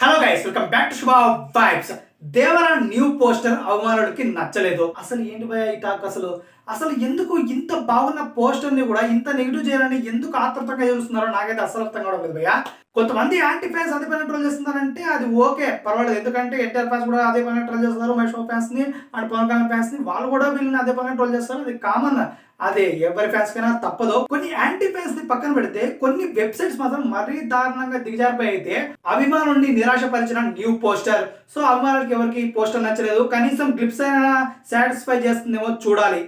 Hello guys welcome back to Shubha vibes Devara new poster అవమానులకి నచ్చలేదు. అసలు ఏంటి భయ ఈ టాక్ అసలు? అసలు ఎందుకు ఇంత బాగున్న పోస్టర్ని కూడా ఇంత నెగిటివ్ చేయాలని ఎందుకు ఆతృతంగా చూస్తున్నారో నాకైతే అసలు అర్థం కావడం లేదు భయ్య. కొంతమంది యాంటీ ఫ్యాన్స్ అదే పైన ట్రోల్ చేస్తున్నారంటే అది ఓకే పర్వాలేదు. ఎందుకంటే ఎన్టీఆర్ ఫ్యాన్స్ కూడా అదే పైన ట్రోల్ చేస్తారు మహేష్ ఫ్యాన్స్ని అండ్ పవన్ కళ్యాణ్ ఫ్యాన్స్ని వాళ్ళు కూడా వీళ్ళని అదే పైన ట్రోల్ చేస్తారు అది కామన్ అదే ఎవరి ఫ్యాన్స్ కైనా తప్పదు. కొన్ని యాంటీ ఫ్యాన్స్ని పక్కన పెడితే కొన్ని వెబ్సైట్స్ మాత్రం మరీ దారుణంగా దిగజారిపోయి అయితే అభిమానుల్ని నిరాశపరిచిన న్యూ పోస్టర్ సో అభిమానులకి ఎవరికి పోస్టర్ నచ్చలేదు. కనీసం క్లిప్స్ అయినా సాటిస్ఫై చేస్తుందేమో చూడాలి.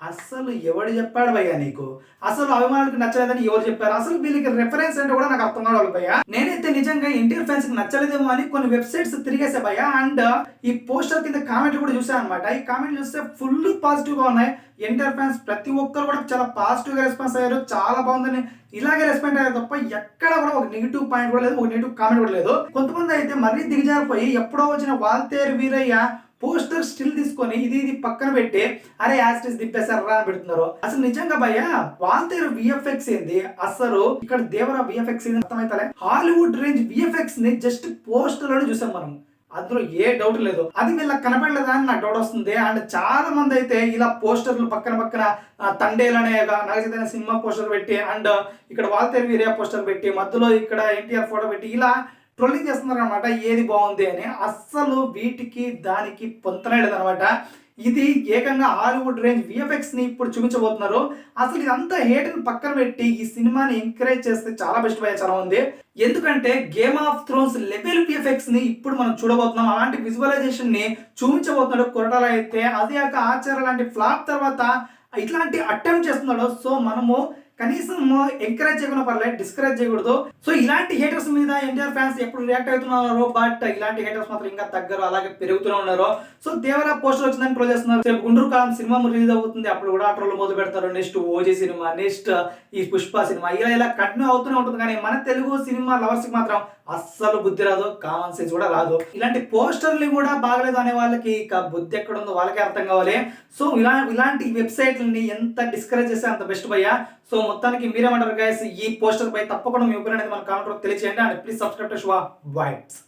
అసలు ఎవడు చెప్పాడు భయ్యా నీకు? అసలు అభిమానులకు నచ్చలేదని ఎవరు చెప్పారు? అసలు వీళ్ళకి రెఫరెన్స్ అంటే కూడా నాకు అర్థం కావాలి భయ్యా. నేనైతే నిజంగా ఎన్టీఆర్ ఫ్యాన్స్కి నచ్చలేదేమో అని కొన్ని వెబ్సైట్స్ తిరిగేసా భయ్యా. అండ్ ఈ పోస్టర్ కింద కామెంట్లు కూడా చూసాను అనమాట ఈ కామెంట్ చూస్తే ఫుల్ పాజిటివ్గా ఉన్నాయి. ఎన్టీఆర్ ఫ్యాన్స్ ప్రతి ఒక్కరు కూడా చాలా పాజిటివ్గా రెస్పాన్స్ అయ్యారు. చాలా బాగుందని ఇలాగే రెస్పాండ్ అయ్యారు తప్ప ఎక్కడ కూడా ఒక నెగిటివ్ పాయింట్ కూడా లేదు ఒక నెగిటివ్ కామెంట్ కూడా లేదు. కొంతమంది అయితే మరీ దిగజారిపోయి ఎప్పుడో వచ్చిన వాల్తేరు వీరయ్య పోస్టర్ స్టిల్ తీసుకొని ఇది ఇది పక్కన పెట్టి అరే యాస్టిస్ దిప్పేశారు రా అని పెడుతున్నారు. అసలు నిజంగా భయ వాల్తేరు విఎఫ్ఎక్స్ ఏంది? అసలు ఇక్కడ దేవర విఎఫ్ఎక్స్ ఏంది అర్థమైతలే? హాలీవుడ్ రేంజ్ విఎఫ్ఎక్స్ని జస్ట్ పోస్టర్లోనే చూసాం మనం. అందులో ఏ డౌట్ లేదు. అది వీళ్ళకి కనపడలేదా అని నాకు డౌట్ వస్తుంది. అండ్ చాలా మంది అయితే ఇలా పోస్టర్లు పక్కన పక్కన ఆ, తండేలనే నగచైతన్య సినిమా పోస్టర్ పెట్టి అండ్ ఇక్కడ వాల్తేరు వీరియా పోస్టర్ పెట్టి మధ్యలో ఇక్కడ ఎన్టీఆర్ ఫోటో పెట్టి ఇలా ట్రోలింగ్ చేస్తున్నారు అనమాట ఏది బాగుంది అని. అస్సలు వీటికి దానికి పొంతనలేదు అనమాట ఇది ఏకంగా హాలీవుడ్ రేంజ్ విఎఫ్ఎక్స్ని ఇప్పుడు చూపించబోతున్నారు. అసలు ఇదంతా హేటర్ పక్కన పెట్టి ఈ సినిమాని ఎంకరేజ్ చేస్తే చాలా బెస్ట్ పోయే చాలా ఉంది. ఎందుకంటే గేమ్ ఆఫ్ థ్రోన్స్ లెవెల్ విఎఫ్ఎక్స్ని ఇప్పుడు మనం చూడబోతున్నాం. అలాంటి విజువలైజేషన్ని చూపించబోతున్నాడు కొరటాల అయితే. అదే కాక ఆచార లాంటి ఫ్లాప్ తర్వాత ఇట్లాంటి అటెంప్ట్ చేస్తున్నాడు. సో మనము కనీసం ఎంకరేజ్ చేయకుండా పర్లేదు డిస్కరేజ్ చేయకూడదు. సో ఇలాంటి హేటర్స్ మీద ఎన్టీఆర్ ఫ్యాన్స్ ఎప్పుడు రియాక్ట్ అవుతున్నారో బట్ ఇలాంటి హేటర్స్ మాత్రం ఇంకా తగ్గరు అలాగే పెరుగుతూనే ఉన్నారు. సో దేవరా పోస్టర్ వచ్చిందని ట్రోల్ చేస్తున్నారు. రేపు గుండ్రూ కాలం సినిమా రిలీజ్ అవుతుంది. అప్పుడు కూడా ట్రోల్ మొదలు పెడతారు. నెక్స్ట్ ఓజీ సినిమా నెక్స్ట్ ఈ పుష్ప సినిమా. ఇలా ఇలా కంటిన్యూ అవుతూనే ఉంటుంది. కానీ మన తెలుగు సినిమా లవర్స్కి మాత్రం అస్సలు బుద్ధి రాదు కామన్ సెన్స్ కూడా రాదు. ఇలాంటి పోస్టర్లు కూడా బాగలేదు అనే వాళ్ళకి ఇక బుద్ధి ఎక్కడ ఉందో వాళ్ళకే అర్థం కావాలి. సో ఇలా ఇలాంటి వెబ్సైట్లని ఎంత డిస్కరేజ్ చేస్తే అంత బెస్ట్ భయ్యా. సో మొత్తానికి మీరేమంటారు గైస్ ఈ పోస్టర్ పై తప్పకుండా మీ ఒపీనియన్ అనేది మన కామెంట్ తెలియజేయండి and please subscribe to Shubha vibes